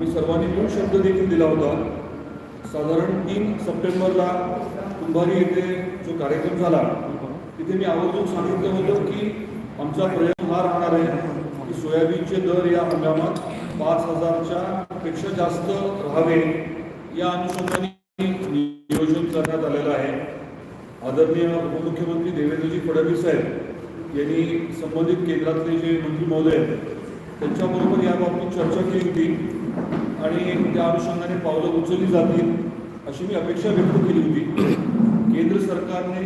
मी सर्वांनी मूळ शब्द देखील दिला होता. साधारण तीन सप्टेंबरला कुंभारी येथे जो कार्यक्रम झाला तिथे मी आवर्जून सांगितलं होतं की आमचा प्रयत्न हा राहणार आहे की सोयाबीनचे दर या हंगामात पाच हजारच्या पेक्षा जास्त राहावे या अनुषंगाने नियोजन करण्यात आलेलं आहे. आदरणीय उपमुख्यमंत्री देवेंद्रजी फडणवीस साहेब यांनी संबंधित केंद्रातले जे मंत्री महोदय आहेत त्यांच्याबरोबर याबाबतीत चर्चा केली होती. आणि त्या अनुषंगाने पावलं उचलली जातील अशी मी अपेक्षा व्यक्त केली होती. केंद्र सरकारने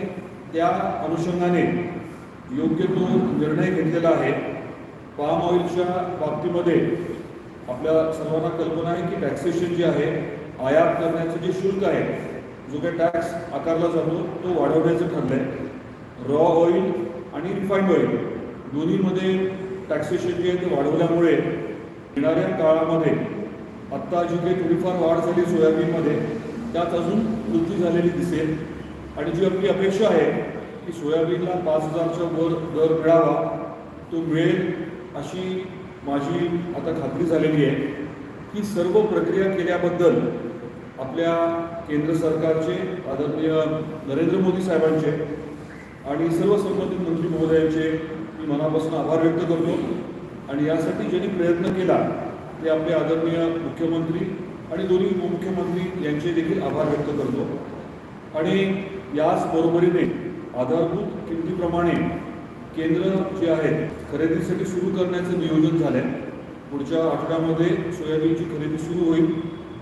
त्या अनुषंगाने योग्य तो निर्णय घेतलेला आहे. पाम ऑइलच्या बाबतीमध्ये आपल्या सर्वांना कल्पना आहे की टॅक्सेशन जे आहे आयात करण्याचं जे शुल्क आहे जो काही टॅक्स आकारला जातो तो वाढवण्याचं ठरलं आहे रॉ ऑइल आणि रिफाईंड ऑइल दोन्हीमध्ये टॅक्सेशन जे आहे ते वाढवल्यामुळे येणाऱ्या काळामध्ये आत्ता जी काही थोडीफार वाढ झाली सोयाबीनमध्ये त्यात अजून वृद्धी झालेली दिसेल. आणि जी आपली अपेक्षा आहे की सोयाबीनला पाच हजारच्या वर दर मिळावा तो मिळेल अशी माझी आता खात्री झालेली आहे. ही सर्व प्रक्रिया केल्याबद्दल आपल्या केंद्र सरकारचे आदरणीय नरेंद्र मोदी साहेबांचे आणि सर्व संबंधित मंत्री महोदयांचे मी मनापासून आभार व्यक्त करतो. आणि यासाठी ज्यांनी प्रयत्न केला ते आपले आदरणीय मुख्यमंत्री आणि दोन्ही उपमुख्यमंत्री यांचे देखील आभार व्यक्त करतो. आणि याच बरोबरीने आधारभूत किमतीप्रमाणे केंद्र जे आहेत खरेदीसाठी सुरू करण्याचं नियोजन झालं आहे पुढच्या आठवड्यामध्ये सोयाबीनची खरेदी सुरू होईल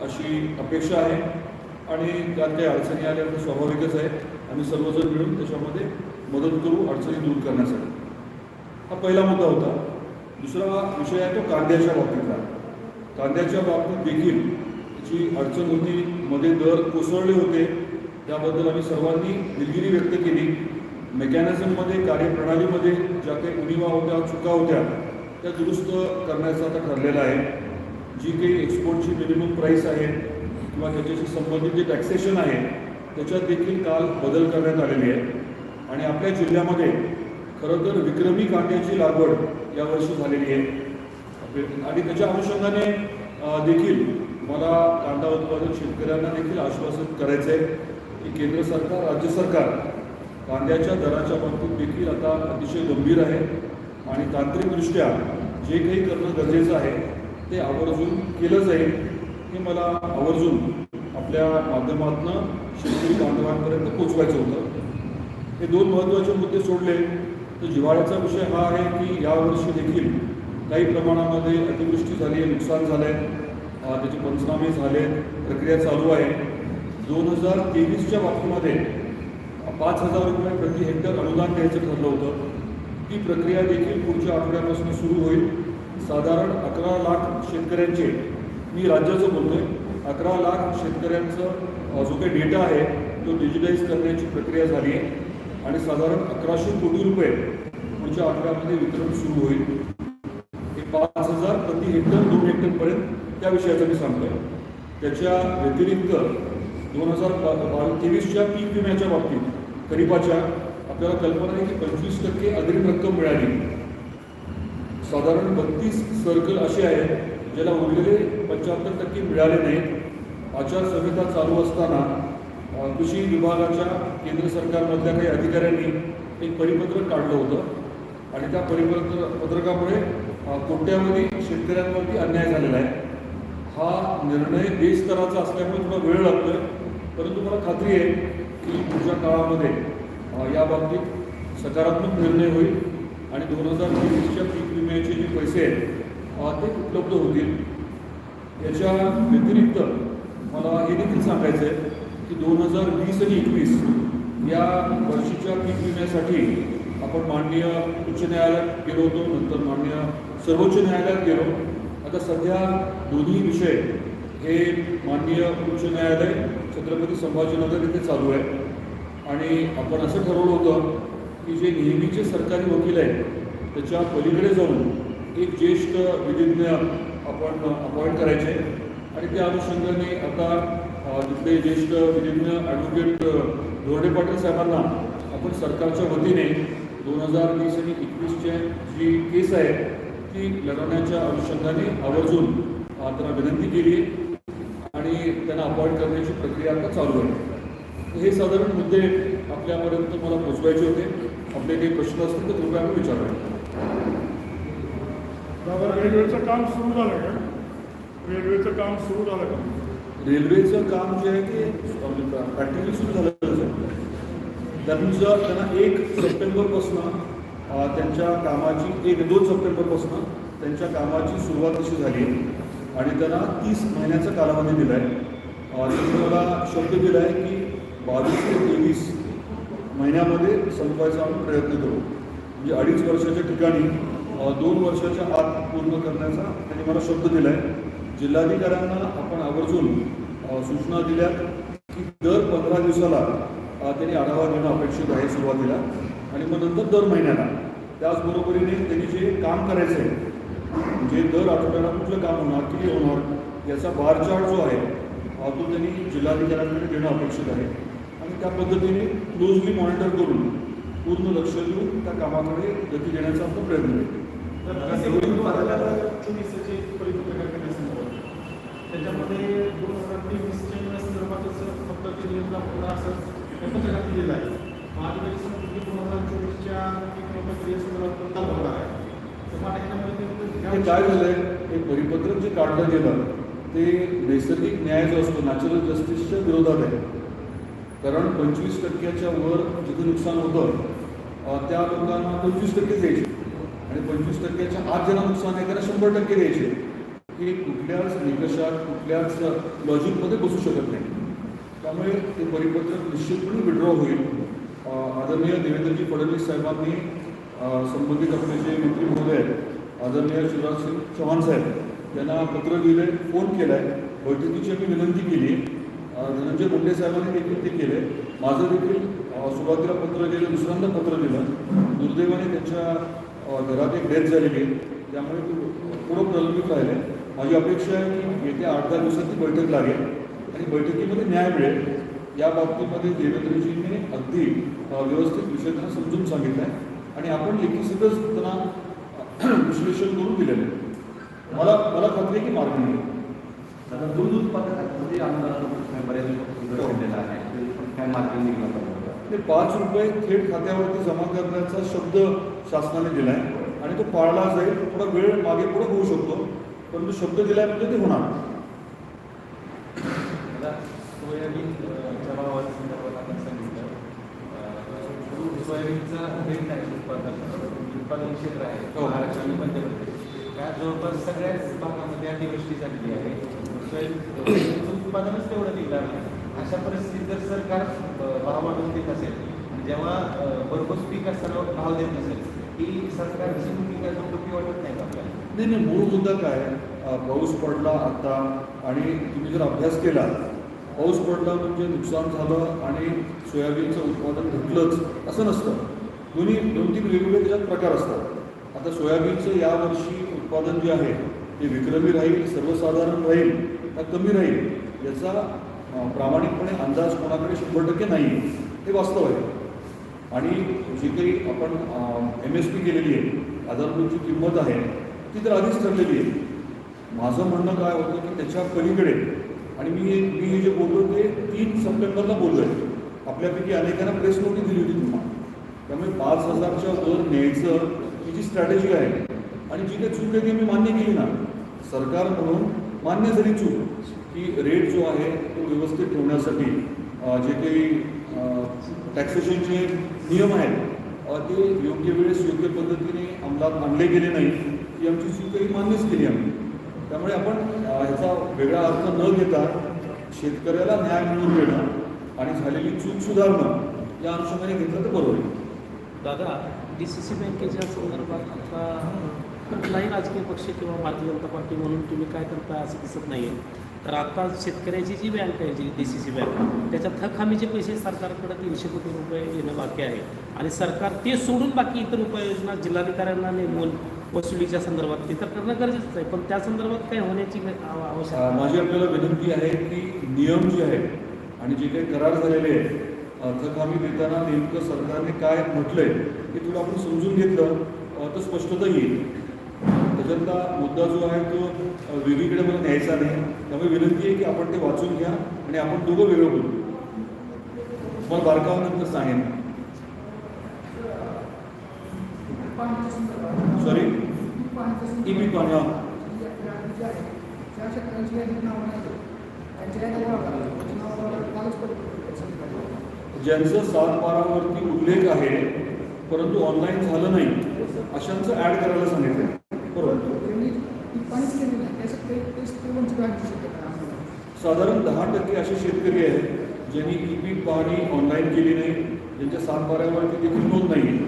अशी अपेक्षा आहे. आणि त्यात काही अडचणी आल्या तर स्वाभाविकच आहे. आम्ही सर्वजण मिळून त्याच्यामध्ये मदत करू अडचणी दूर करण्यासाठी. हा पहिला मुद्दा होता. दुसरा विषय आहे तो कांद्याच्या बाबतीतला. कांद्याच्या बाबतीत देखील जी अडचण होती मध्ये दर कोसळले होते त्याबद्दल आम्ही सर्वांनी दिलगिरी व्यक्त केली. मेकॅनिझममध्ये कार्यप्रणालीमध्ये ज्या काही उणीवा होत्या चुका होत्या त्या दुरुस्त करण्याचं आता ठरलेलं आहे. जी काही एक्सपोर्टची मिनिमम प्राईस आहे किंवा त्याच्याशी संबंधित जे टॅक्सेशन आहे त्याच्यात देखील काल बदल करण्यात आलेली आहे. आणि आपल्या जिल्ह्यामध्ये खरं तर विक्रमी कांद्याची लागवड यावर्षी झालेली आहे. आणि त्याच्या अनुषंगाने देखील मला कांदा उत्पादक शेतकऱ्यांना देखील आश्वासन करायचं आहे की केंद्र सरकार राज्य सरकार कांद्याच्या दराच्या बाबतीत देखील आता अतिशय गंभीर आहे आणि तांत्रिकदृष्ट्या जे काही करणं गरजेचं आहे ते आवर्जून केलं जाईल हे मला आवर्जून आपल्या माध्यमातून शेतकरी बांधवांपर्यंत पोचवायचं होतं. हे दोन महत्त्वाचे मुद्दे सोडले. तर जिवाळ्याचा विषय हा आहे की यावर्षी देखील काही प्रमाणामध्ये अतिवृष्टी झाली आहे नुकसान झालं आहे त्याचे पंचनामे झाले आहेत, प्रक्रिया चालू आहे. दोन हजार तेवीसच्या बाबतीमध्ये पाच हजार रुपये प्रति हेक्टर अनुदान द्यायचं ठरलं होतं. ती प्रक्रिया देखील पुढच्या आठवड्यापासून सुरू होईल. साधारण अकरा लाख शेतकऱ्यांचे मी राज्याचं बोलतोय अकरा लाख शेतकऱ्यांचं जो काही डेटा आहे तो डिजिटाईज करण्याची प्रक्रिया झाली आहे. आणि साधारण अकराशे कोटी रुपये पुढच्या आठवड्यामध्ये वितरण सुरू होईल. पाच हजार प्रति हेक्टर दोन हेक्टरपर्यंत त्या विषयाचं मी सांगतोय. त्याच्या व्यतिरिक्त दोन हजार बावीस तेवीसच्या पीक विम्याच्या बाबतीत खरीपाच्या आपल्याला कल्पना आहे की पंचवीस टक्के अग्रिम रक्कम मिळाली. साधारण बत्तीस सर्कल असे आहेत ज्याला उरलेले पंच्याहत्तर टक्के मिळाले नाहीत. आचारसंहिता चालू असताना कृषी विभागाच्या केंद्र सरकारमधल्या काही अधिकाऱ्यांनी एक परिपत्रक काढलं होतं. आणि त्या परिपत्र पत्रकामुळे कोट्यामध्ये शेतकऱ्यांवरती अन्याय झालेला आहे. हा निर्णय देश स्तराचा असल्यामुळे थोडा वेळ लागतोय. परंतु मला खात्री आहे की पुढच्या काळामध्ये या बाबतीत सकारात्मक निर्णय होईल आणि दोन हजार तेवीसच्या पीक विम्याचे जे पैसे आहेत ते उपलब्ध होतील. याच्या व्यतिरिक्त मला हे देखील सांगायचं आहे की दोन हजार वीस आणि एकवीस या वर्षीच्या पीक विम्यासाठी आपण माननीय उच्च न्यायालयात गेलो होतो नंतर माननीय सर्वोच्च न्यायालयात गेलो. आता सध्या दोन्ही विषय हे माननीय उच्च न्यायालय छत्रपती संभाजीनगर इथे चालू आहे. आणि आपण असं ठरवलं होतं की जे नेहमीचे सरकारी वकील आहेत त्याच्या पलीकडे जाऊन एक ज्येष्ठ विधिज्ञ आपण अपॉइंट करायचे. आणि त्या अनुषंगाने आता तिथले ज्येष्ठ विधिज्ञ ॲडव्होकेट धोरडे पाटील साहेबांना आपण सरकारच्या वतीने दोन हजार वीस आणि एकवीसच्या जी केस आहे ती लढवण्याच्या अनुषंगाने आवर्जून त्यांना विनंती केली आणि त्यांना अपॉइंट करण्याची प्रक्रिया आता चालू आहे. हे साधारण मुद्दे आपल्यापर्यंत मला पोचवायचे होते. आपले काही प्रश्न असतील तर कृपया आम्ही विचारावे रेल्वेचं काम सुरू झालं का? रेल्वेचं काम सुरू झालं का? रेल्वेचं काम जे आहे ते प्रॅक्टिकली सुरू आहे त्यांचं त्यांना एक सप्टेंबरपासून त्यांच्या कामाची एक दोन सप्टेंबरपासून त्यांच्या कामाची सुरुवात कशी झाली. आणि त्यांना तीस महिन्याचा कालावधी दिला आहे त्यांनी मला शब्द दिला आहे की बावीस ते तेवीस महिन्यामध्ये संपवायचा आम्ही प्रयत्न करू. म्हणजे अडीच वर्षाच्या ठिकाणी दोन वर्षाच्या आत पूर्ण करण्याचा त्यांनी मला शब्द दिला आहे जिल्हाधिकाऱ्यांना आपण आवर्जून सूचना दिल्या की दर पंधरा दिवसाला त्यांनी आढावा घेणं अपेक्षित आहे सुरुवातीला. आणि मग नंतर दर महिन्याला. त्याचबरोबरीने त्यांनी जे काम करायचं आहे म्हणजे दर आठवड्याला कुठलं काम होणार किती होणार याचा बारचार्ट जो आहे तो त्यांनी जिल्हाधिकाऱ्यांकडे देणं अपेक्षित आहे. आणि त्या पद्धतीने क्लोजली मॉनिटर करून पूर्ण लक्ष देऊन त्या कामाकडे गती देण्याचा आपण प्रयत्न करू त्याच्यामध्ये दोन हजार तेवीसच्या संदर्भातच फक्त ते असं पत्रकात दिलेलं आहे. माझ्या वेळेस दोन हजार चोवीसच्या प्रक्रियेसंदर्भात पण चालू आहे. तर मला याच्यामध्ये हे काय झालंय? हे परिपत्रक जे काढलं गेलं ते नैसर्गिक न्याय जो असतो नॅचरल जस्टिसच्या विरोधात आहे. कारण पंचवीस टक्क्याच्या वर जिथं नुकसान होतं त्या लोकांना पंचवीस टक्के द्यायचे. आणि पंचवीस टक्क्याच्या आत ज्यांना नुकसान आहे त्यांना शंभर टक्के द्यायचे. हे कुठल्याच निकषात कुठल्याच लॉजिकमध्ये बसू शकत नाही. त्यामुळे ते परिपत्रक निश्चितपणे विड्रॉ होईल. आदरणीय देवेंद्रजी फडणवीस साहेबांनी संबंधित आपले जे मंत्री महोदय आहेत आदरणीय शिवराज सिंग चव्हाण साहेब यांना पत्र लिहिले फोन केला आहे बैठकीची आम्ही विनंती केली. धनंजय मुंडे साहेबांनी देखील ते केले. माझं देखील सुरुवातीला पत्र लिहिलं दुसऱ्यांदा पत्र लिहिलं दुर्दैवाने त्यांच्या घरात एक डेथ झालेली आहे. त्यामुळे ते पुढं प्रलंबित राहिले. माझी अपेक्षा आहे की येत्या आठ दहा दिवसात ती बैठक लागेल. बैठकीमध्ये न्याय मिळेल. या बाबतीमध्ये देवेंद्रजींनी अगदी व्यवस्थित विषय त्यांना समजून सांगितला आहे आणि आपण लेखीसुद्धच त्यांना विश्लेषण करून दिलेलं आहे. मला मला खात्री आहे की मार्ग नाही. आता दूध उत्पादनामध्ये आमदारांना बऱ्याच घडलेला आहे ते पण काय मार्ग निघाला ते पाच रुपये थेट खात्यावरती जमा करण्याचा शब्द शासनाने दिला आहे आणि तो पाळला जाईल. थोडा वेळ मागे पुढे होऊ शकतो. परंतु शब्द दिलाय म्हणजे ते होणार. सोयाबीनच्या भावाच्या संदर्भात आपण सांगितलं सोयाबीनचा रेट आहे उत्पादन. उत्पादन क्षेत्र आहे. हो. महाराष्ट्र आणि मध्य प्रदेश. त्या जवळपास सगळ्याच भागामध्ये अतिवृष्टी झालेली आहे. सोयाबीन सोयाबीनचं उत्पादनच तेवढं निघणार नाही. अशा परिस्थितीत जर सरकार भाव वाढवून देत असेल जेव्हा भरघोस पीक असताना भाव देत नसेल ही सरकारची भूमिका योग्य वाटत नाही आपल्याला? नाही नाही मूळ मुद्दा काय पाऊस पडला आता आणि तुम्ही जर अभ्यास केला पाऊस पडला म्हणजे नुकसान झालं आणि सोयाबीनचं उत्पादन घटलंच असं नसतं. दोन्ही दोन तीन वेगवेगळे त्याच्यात प्रकार असतात. आता सोयाबीनचं यावर्षी उत्पादन जे आहे ते विक्रमी राहील सर्वसाधारण राहील का कमी राहील याचा प्रामाणिकपणे अंदाज कोणाकडे शंभर टक्के नाही हे वास्तव आहे. आणि जी काही आपण एम एस पी केलेली आहे आधारभूतची किंमत आहे ती तर आधीच ठरलेली आहे. माझं म्हणणं काय होतं की त्याच्या पलीकडे आणि मी मी हे जे बोललो ते तीन सप्टेंबरला बोललो आहे. आपल्यापैकी अनेकांना प्रेस नोटीस दिली होती तुम्हाला. त्यामुळे पाच हजारच्या वर न्यायचं ही जी स्ट्रॅटेजी आहे आणि जी काही चूक आहे ती मी मान्य केली ना सरकार म्हणून मान्य झाली चूक की रेट जो आहे तो व्यवस्थित ठेवण्यासाठी जे काही टॅक्सेशनचे नियम आहेत ते योग्य वेळेस योग्य पद्धतीने अंमलात आणले गेले नाही ही आमची चूक काही मान्यच केली आम्ही. त्यामुळे आपण याचा ह्याचा वेगळा अर्थ न घेता शेतकऱ्याला न्याय मिळवून देणं आणि झालेली चूक सुधारणं या अनुषंगाने घेतलं तर बरोबर दादा डी सी सी बँकेच्या संदर्भात आता कुठलाही राजकीय पक्ष किंवा भारतीय जनता पार्टी म्हणून तुम्ही काय करताय असं दिसत नाही आहे तर आता शेतकऱ्याची जी बँक आहे जी डी सी सी बँक त्याच्यात थक हमीचे पैसे सरकारकडे तीनशे कोटी रुपये येणं बाकी आहे. आणि सरकार ते सोडून बाकी इतर उपाययोजना जिल्हाधिकाऱ्यांना नेमून वसुलीच्या संदर्भात. ते तर करणं गरजेचंच आहे पण त्या संदर्भात काय होण्याची आव- आवश्यकता माझी आपल्याला विनंती आहे की नियम जे आहेत आणि जे काही करार झालेले आहेत अं, थक हमी देताना नेमकं सरकारने काय म्हटलंय हे थोडं आपण समजून घेतलं तर स्पष्टता येईल. राज्यातला मुद्दा जो आहे तो वेगळीकडे मला न्यायचा नाही. त्यामुळे विनंती आहे की आपण ते वाचून घ्या आणि आपण दोघं वेगळं बोलू. तुम्हाला बारकावानंतर सांगेन सॉरी ई पी पाणी ज्यांचं सात बारावरती उल्लेख आहे परंतु ऑनलाईन झालं नाही अशांचं ऍड करायला सांगितलं. बरोबर. साधारण दहा टक्के असे शेतकरी आहेत ज्यांनी ई पीक पाहणी ऑनलाईन केली नाही ज्यांच्या सात बारावरती देखील नोंद नाही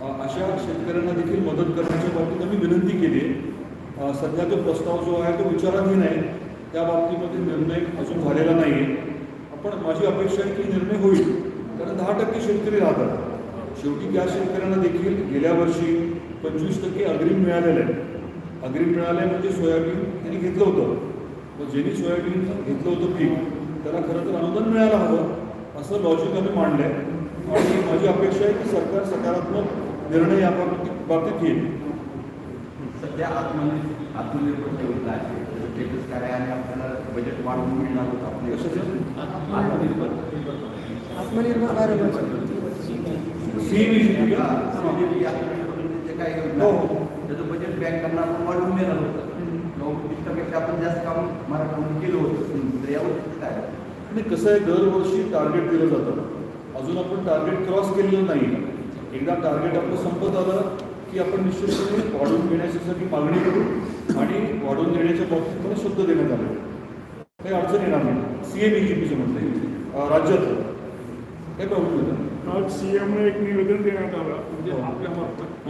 अशा शेतकऱ्यांना देखील मदत करण्याच्या बाबतीत आम्ही विनंती केली आहे. सध्या तो प्रस्ताव जो आहे तो विचाराधीन आहे. त्या बाबतीमध्ये निर्णय अजून झालेला नाही आहे. पण माझी अपेक्षा आहे की निर्णय होईल. कारण दहा टक्के शेतकरी राहतात. शेवटी त्या शेतकऱ्यांना देखील गेल्या वर्षी पंचवीस टक्के अग्रिम मिळालेलं आहे. अग्रिम मिळालं म्हणजे सोयाबीन त्यांनी घेतलं होतं. मग ज्यांनी सोयाबीन घेतलं होतं पीक त्याला खरं तर अनुदान मिळायला हवं असं लॉजिक आम्ही मांडलं आहे आणि माझी अपेक्षा आहे की सरकार सकारात्मक निर्णय या बाबतीत बाबतीत घेईल सध्या आत्मनिर्भर आत्मनिर्भर योजना आहे. स्टेटस काय आणि आपल्याला बजेट वाढवून मिळणार होतं आपले. आत्मनिर्भर. आत्मनिर्भर? जे काय हो, हो. त्याचं बजेट बँकांना आपण वाढवून देणार होतं. वीस टक्क्यापेक्षा आपण जास्त काम मराठवाड्यात केलं होतं. तर यावर काय? आणि कसं आहे दरवर्षी टार्गेट दिलं जातं. अजून आपण टार्गेट क्रॉस केलेलं नाही एकदा टार्गेट आपलं संपत आलं की आपण निश्चितपणे वाढवून घेण्यासाठी मागणी करू आणि वाढवून देण्याच्या बाबतीत मला शब्द देण्यात आले. काही अडचण येणार नाही. सी एम ई जी पीचं म्हणता येईल राज्यात. काही प्रॉब्लेम नाही आज सीएमने एक निवेदन देण्यात आलं म्हणजे हो. आपल्या मार्फत.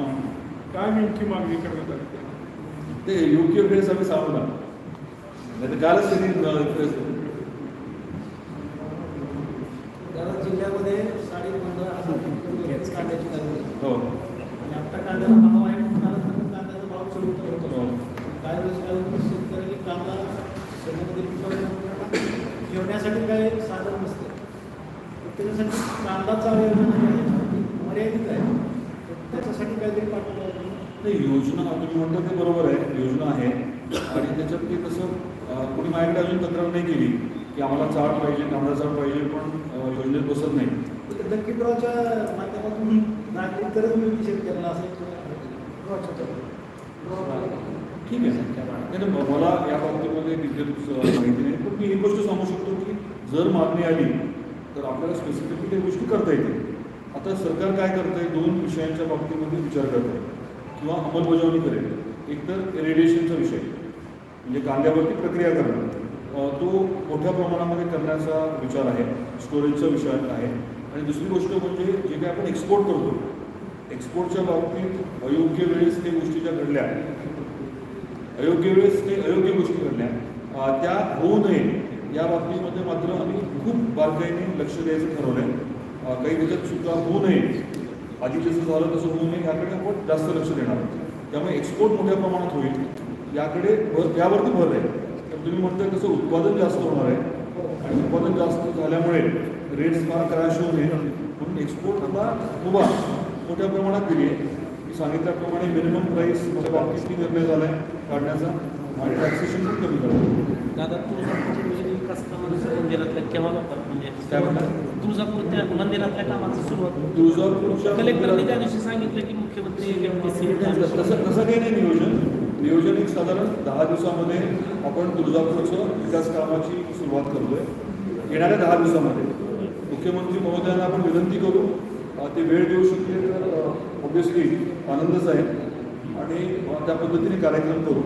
काय नेमकी मागणी करण्यात आली? ते योग्य वेळेस आम्ही सांगू ना. नाही तर कालच त्यांनी अ, कारण जिल्ह्यामध्ये साडे पंधरा हजार कांद्याची लागवड हो. आणि आता कांद्याचा भाव आहे कांद्याचा भाव चढून होतो. हो. काय होतं? शेतकऱ्यांनी कांदा शेतामध्ये ठेवण्यासाठी काही साधन नसतं. त्याच्यासाठी कांदा चालू मर्यादित आहे. त्याच्यासाठी काहीतरी पाठवलं नाही योजना तुम्ही म्हणता ते बरोबर आहे. योजना आहे. आणि त्याच्यात ते कसं कोणी माझ्याकडे अजून तक्रार नाही केली. की आम्हाला चाळ पाहिजे कांदा चाळ पाहिजे पण योजनेत बसत नाही. लंकीप्रावच्या माध्यमातून नागरिक गरज मिळते शेतकऱ्याला असं ठीक आहे. नाही मला या बाबतीमध्ये डिटेल्स माहिती नाही. पण मी एक गोष्ट सांगू शकतो की जर मागणी आली तर आपल्याला स्पेसिफिकली काही गोष्टी करता येतील. आता सरकार काय करतं आहे दोन विषयांच्या बाबतीमध्ये विचार करत आहे किंवा अंमलबजावणी करेल. एक तर रेडिएशनचा विषय. म्हणजे कांद्यावरती प्रक्रिया करणं. तो मोठ्या प्रमाणामध्ये करण्याचा विचार आहे स्टोरेजचा विषय आहे. आणि दुसरी गोष्ट म्हणजे जे काही आपण एक्सपोर्ट करतो एक्सपोर्टच्या बाबतीत अयोग्य वेळेस ते गोष्टी ज्या घडल्या अयोग्य वेळेस ते अयोग्य गोष्टी घडल्या त्या होऊ नये या बाबतीमध्ये मात्र आम्ही खूप बारकाईने लक्ष द्यायचं ठरवलं आहे काही त्याच्यात चुका होऊ नये आधी जसं झालं तसं होऊ नये याकडे आपण जास्त लक्ष देणार त्यामुळे एक्सपोर्ट मोठ्या प्रमाणात होईल याकडे भर यावरती भर आहे. तुम्ही म्हणताय तसं उत्पादन जास्त होणार आहे. आणि उत्पादन जास्त झाल्यामुळे रेट्स फार क्रॅश होऊ नये. म्हणून एक्सपोर्टला मुभा मोठ्या प्रमाणात दिली आहे. मी सांगितल्याप्रमाणे मिनिमम प्राईसच्या बाबतीत निर्णय झाला आहे. काढण्याचा आणि टॅक्सेशन पण कमी करायचं दादा कामाचं मंदिरातल्या केव्हा म्हणजे काय म्हणता? तुळजापूर त्या मंदिरातल्या कामाची सुरुवात. तुळजापूरच्या कलेक्टरने त्या दिवशी सांगितलं की मुख्यमंत्री तसं तसं काही नाही नियोजन. नियोजन एक साधारण दहा दिवसामध्ये आपण तुळजापूरचं विकास कामाची सुरुवात करतोय. येणाऱ्या दहा दिवसामध्ये. मुख्यमंत्री महोदयांना आपण विनंती करू. ते वेळ देऊ शकले तर ऑब्विसली आनंदच आहे आणि त्या पद्धतीने कार्यक्रम करू.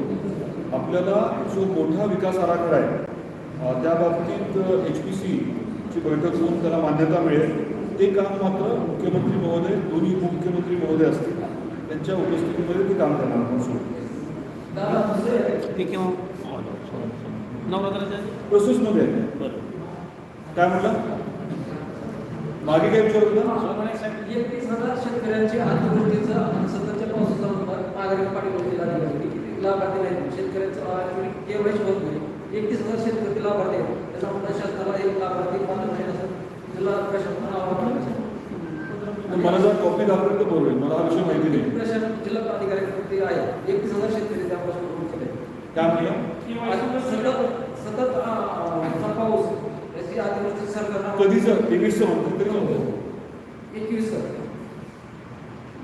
आपल्याला जो मोठा विकास आराखडा आहे त्या बाबतीत एच पी सीची बैठक होऊन त्याला मान्यता मिळेल. ते काम मात्र मुख्यमंत्री महोदय दोन्ही उपमुख्यमंत्री महोदय असतील. त्यांच्या उपस्थितीमध्ये ते काम करणार आपण सुरू ते केव्हा नवरात्राच्या? प्रोसेसमध्ये आहे बरं. काय म्हटलं? मागे काय विचारत होता? एकतीस हजार शेतकऱ्यांची अतिवृष्टीचं आणि सततच्या पावसाचा नागरिक पाठीवरती लागली होती किती लाभार्थी नाहीत? शेतकऱ्यांचं केवळ होत नाही. एकतीस हजार शेतकरी लाभार्थी आहेत. त्याचा शासनाला एक लाभार्थी नाही असं जिल्हा प्रशासनाला तर मला जर कॉपी दाखवेल तर बरोबर मला हा विषय माहिती नाही. जिल्हा प्राधिकारी आहे. एकतीस हजार शेतकरी त्यापासून करून केले आणि सतत पाऊस. तेवीसचं म्हणतो तरी म्हणतो एकवीस सर.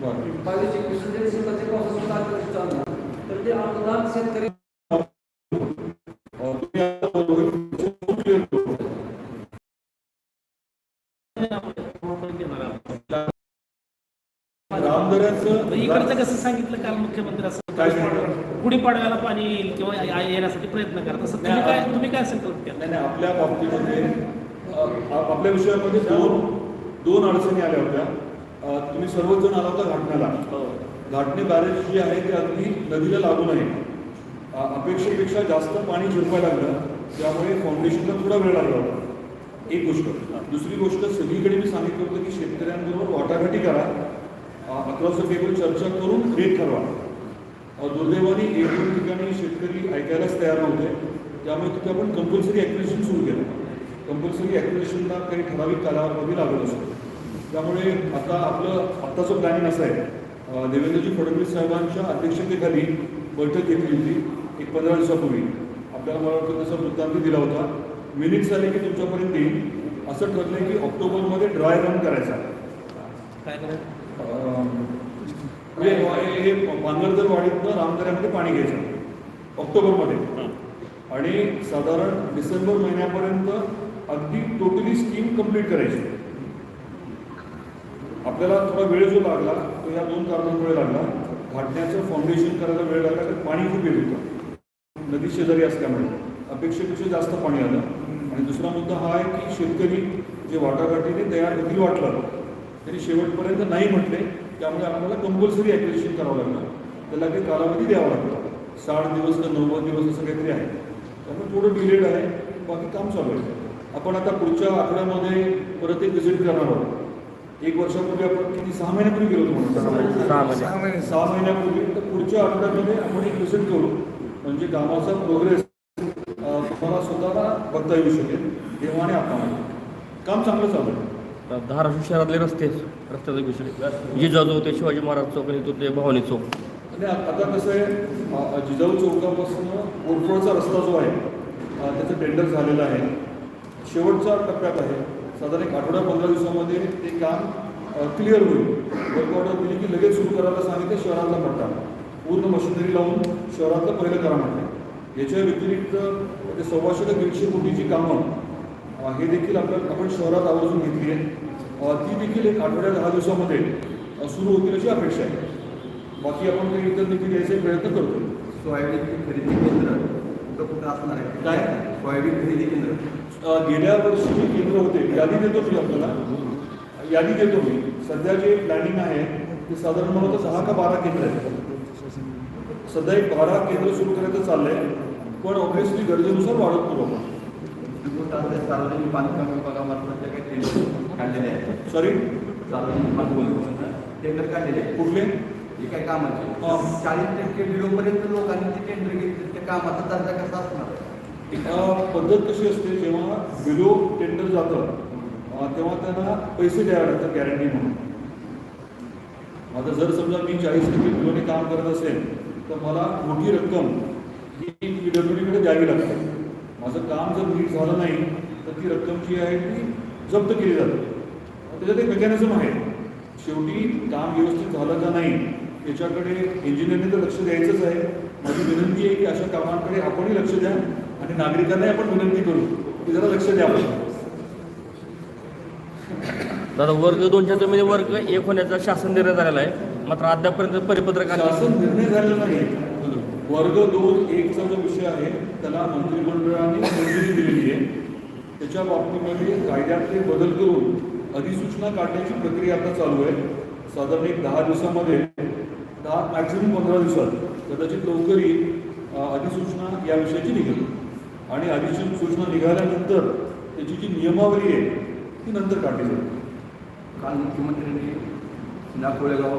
बरं. बावीस एकवीस म्हणजे स्वतःचे चालू. आहे. तर ते अनुदान शेतकरी सांगितलं काल मुख्यमंत्री असं? गुढीपाडव्याला पाणी येईल किंवा येण्यासाठी प्रयत्न करा. तसं तुम्ही काय तुम्ही काय संकल्प केला नाही नाही आपल्या बाबतीमध्ये आपल्या विषयामध्ये दोन दोन अडचणी आल्या होत्या. तुम्ही सर्वजण आला होता घाटण्याला. घाटणे बॅरेज जे आहे ते अगदी नदीला लागू नये. अ, अपेक्षेपेक्षा जास्त पाणी झिरपायला लागलं. त्यामुळे फाउंडेशनला थोडा वेळ लागला होता. एक गोष्ट. दुसरी गोष्ट सगळीकडे मी सांगितलं होतं की शेतकऱ्यांबरोबर वाटाघाटी करा. अक्रॉस द टेबल चर्चा करून रेट ठरवा. दुर्दैवाने एक दोन ठिकाणी शेतकरी ऐकायलाच तयार नव्हते. त्यामुळे तिथे आपण कंपल्सरी ॲक्विजिशन सुरू केलं. कंपल्सरी ॲक्विजिशनला काही ठराविक कालावधी लागत असतो. त्यामुळे आता आपलं आत्ताचं प्लॅनिंग असं आहे. देवेंद्रजी फडणवीस साहेबांच्या अध्यक्षतेखाली बैठक घेतली होती एक पंधरा दिवसापूर्वी. आपल्याला मला वाटतं तसा वृत्तांत दिला होता. मिनिट्स आले की तुमच्यापर्यंत येईल. असं ठरलं की ऑक्टोबरमध्ये ड्राय रन करायचा. काय करायचं? म्हणजे हे हे पांगरदर वाडीतनं रामदऱ्यामध्ये पाणी घ्यायचं. ऑक्टोबरमध्ये. आणि साधारण डिसेंबर महिन्यापर्यंत अगदी टोटली स्कीम कंप्लीट करायची. आपल्याला थोडा वेळ जो लागला तो या दोन कारणांमुळे लागला. घाटण्याचं फाउंडेशन करायला वेळ लागला तर पाणी खूप येत होतं. नदी शेजारी असल्यामुळे. अपेक्षेपेक्षा जास्त पाणी आलं. आणि दुसरा मुद्दा हा आहे की शेतकरी जे वाटाघाटीने तयार होतील वाटलं तरी शेवटपर्यंत नाही म्हटले त्यामुळे आपल्याला कंपल्सरी ॲक्विजिशन करावं लागलं त्याला काही कालावधी द्यावा लागतो. साठ दिवस का नव्वद दिवस असं काहीतरी आहे. त्यामुळे थोडं डिलेड आहे बाकी काम चालू आहे. आपण आता पुढच्या आठवड्यामध्ये परत एक व्हिजिट करणार आहोत. एक वर्षापूर्वी आपण किती सहा महिन्यापूर्वी गेलो होतो म्हणून सहा महिने. सहा महिन्यापूर्वी. तर पुढच्या आठवड्यामध्ये आपण एक व्हिजिट करू. म्हणजे कामाचा प्रोग्रेस तुम्हाला स्वतःला बघता येऊ शकेल. तेव्हा आणि आता काम चांगलं चालू आहे. धाराशिव शहरातले रस्ते रस्त्याचा विषय. जिजाऊ ते शिवाजी महाराज चौक आणि तो ते भवानी चौक. आणि आता कसं आहे जिजाऊ चौकापासून कोरफळचा रस्ता जो आहे त्याचं टेंडर झालेलं आहे. शेवटच्या टप्प्यात आहे. साधारण एक आठवडा पंधरा दिवसामध्ये ते काम क्लिअर होईल. वर्कआउट दिली की लगेच सुरू करायला सांगितलं शहरातला पट्टा. पूर्ण मशिनरी लावून शहरातलं पहिलं करा म्हटलं. याच्या व्यतिरिक्त ते सव्वाशे ते दीडशे कोटीची कामं हे देखील आपल्या आपण शहरात आवर्जून घेतली आहे. ती देखील एक आठवड्या दहा दिवसामध्ये सुरू होतील अशी अपेक्षा आहे. बाकी आपण काही इतर देखील यायचे प्रयत्न करतो. सोयाबीन खरेदी केंद्र कुठं कुठं असणार आहे? काय? सोयाबीन खरेदी केंद्र. गेल्या वर्षी जे केंद्र होते यादी देतो मी आपल्याला? यादी देतो मी. सध्या जे प्लॅनिंग आहे ते साधारण मला दहा का बारा केंद्र आहेत. सध्या एक बारा केंद्र सुरू करायचं चाललंय पण ऑब्व्हियसली गरजेनुसार वाढत करू आपण गोष्ट सार्वजनिक बांधकाम विभागामार्फत काही टेंडर काढलेले आहेत. सॉरी सार्वजनिक बांधकाम टेंडर काढलेले आहेत. कुठले? हे काय कामाचे. हा. चाळीस टक्के बिलोपर्यंत लोकांनी ते टेंडर घेतले त्या कामाचा दर्जा कसा असणार पद्धत कशी असते जेव्हा बिलो टेंडर जातं तेव्हा त्यांना पैसे द्यावे लागतात गॅरंटी म्हणून. आता जर समजा मी चाळीस टक्के बिलोने काम करत असेल तर मला मोठी रक्कम ही पी डब्ल्यू डीकडे द्यावी लागते. माझं काम जर नीट झालं नाही तर ती रक्कम जी आहे ती जप्त केली जाते. त्याच्यात एक मेकॅनिझम आहे. शेवटी काम व्यवस्थित झालं का नाही याच्याकडे इंजिनियरने तर लक्ष द्यायचंच आहे. माझी विनंती आहे की अशा कामांकडे आपणही लक्ष द्या आणि नागरिकांनाही आपण विनंती करू की जरा लक्ष द्यावं दादा वर्ग दोनच्या जमिनी वर्ग एक होण्याचा शासन निर्णय झालेला आहे. मात्र अद्यापर्यंत परिपत्रक शासन निर्णय झालेला नाही. वर्ग दोन एकचा जो विषय आहे त्याला मंत्रिमंडळाने मंजुरी दिलेली आहे. त्याच्या बाबतीमध्ये कायद्यातले बदल करून अधिसूचना काढण्याची प्रक्रिया आता चालू आहे. साधारण एक दहा दिवसामध्ये दहा मॅक्झिमम पंधरा दिवसात कदाचित लवकरही अधिसूचना या विषयाची निघेल. आणि अधिसूचना निघाल्यानंतर त्याची जी नियमावली आहे ती नंतर काढली जाईल. काल मुख्यमंत्र्यांनी पुन्हा कोळेगाव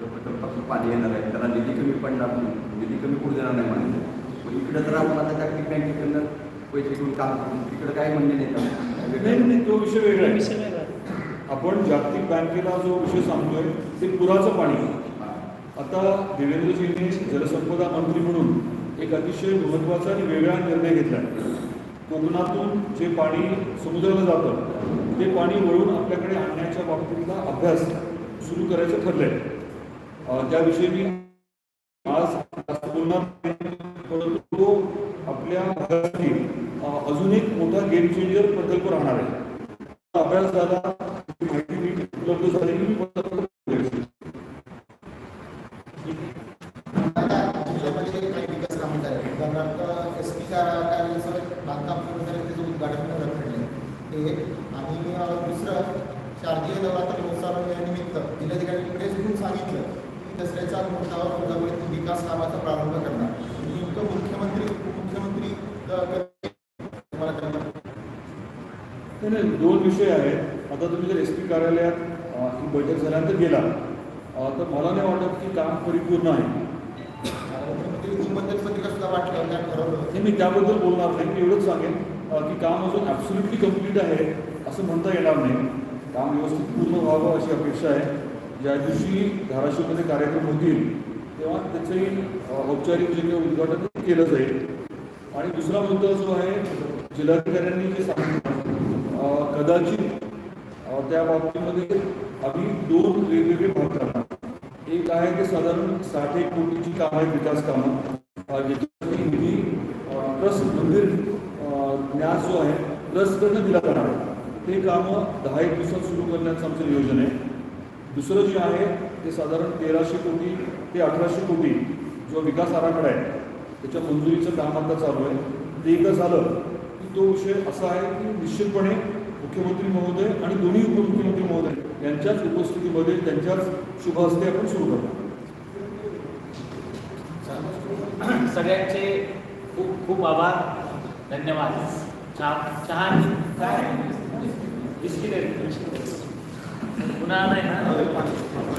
जो प्रकल्पातून पाणी येणार आहे त्याला निधी कमी पडणार नाही. निधी कमी पडू देणार नाही म्हणजे पण इकडं तर आपण आता जागतिक बँकेकडनं पैसे घेऊन काम करून तिकडं काय म्हणणे नाही का? नाही नाही तो विषय वेगळा आहे. विषय वेगळा आहे. आपण जागतिक बँकेला जो विषय सांगतोय ते पुराचं पाणी आता देवेंद्रजींनी जलसंपदा मंत्री म्हणून एक अतिशय महत्त्वाचा आणि वेगळा निर्णय घेतला. कोकणातून जे पाणी समुद्राला जातं ते पाणी वळून आपल्याकडे आणण्याच्या बाबतीतला अभ्यास सुरू करायचं ठरलंय. अं, त्याविषयी मी आज पुन्हा परंतु तो आपल्या भागासाठी अजून एक मोठा गेम चेंजर प्रकल्प राहणार आहे. अभ्यास झाला माहिती नीट उपलब्ध झाली की काही विकास एस पी आणि दुसरं शारदीय नवरात्र महोत्सवानिमित्त जिल्हाधिकाऱ्यांनी प्रेस घेऊन सांगितलं. दसऱ्याच्या मुहूर्तावर तुळजाभवानी विकास कामाचा प्रारंभ करणार. नेमकं मुख्यमंत्री उपमुख्यमंत्री दोन विषय आहेत. आता तुम्ही जर एस पी कार्यालयात ही बैठक झाल्यानंतर गेला तर मला नाही वाटत की काम परिपूर्ण आहे. हे मी त्याबद्दल बोलणार नाही. मी एवढंच सांगेन की काम अजून ॲब्सोल्युटली कंप्लीट आहे असं म्हणता येणार नाही. काम व्यवस्थित पूर्ण व्हावं अशी अपेक्षा आहे. ज्या दिवशी धाराशिवमध्ये कार्यक्रम होतील तेव्हा त्याचंही औपचारिक जे काही उद्घाटन केलं जाईल. आणि दुसरा मुद्दा जो आहे जिल्हाधिकाऱ्यांनी जे सांगितलं कदाचित त्या बाबतीमध्ये आम्ही दोन वेगवेगळे भाग करणार. एक आहे ते साधारण साठ एक कोटीची काम आहे विकास कामं. ज्याच्यासाठी निधी प्लस ट्रस्ट मंदिर न्यास जो आहे ट्रस्टकडनं दिला जाणार आहे. ते कामं दहा एक दिवसात सुरू करण्याचं आमचं नियोजन आहे. दुसरं जे आहे ते साधारण तेराशे कोटी ते अठराशे कोटी जो विकास आराखडा आहे त्याच्या मंजुरीचं काम आता चालू आहे. ते एकदा झालं की तो विषय असा आहे की निश्चितपणे मुख्यमंत्री महोदय आणि दोन्ही उपमुख्यमंत्री महोदय यांच्याच उपस्थितीमध्ये त्यांच्याच शुभ हस्ते आपण सुरू करतो सगळ्यांचे खूप खूप आभार. धन्यवाद. चहा चहा 문화는 하.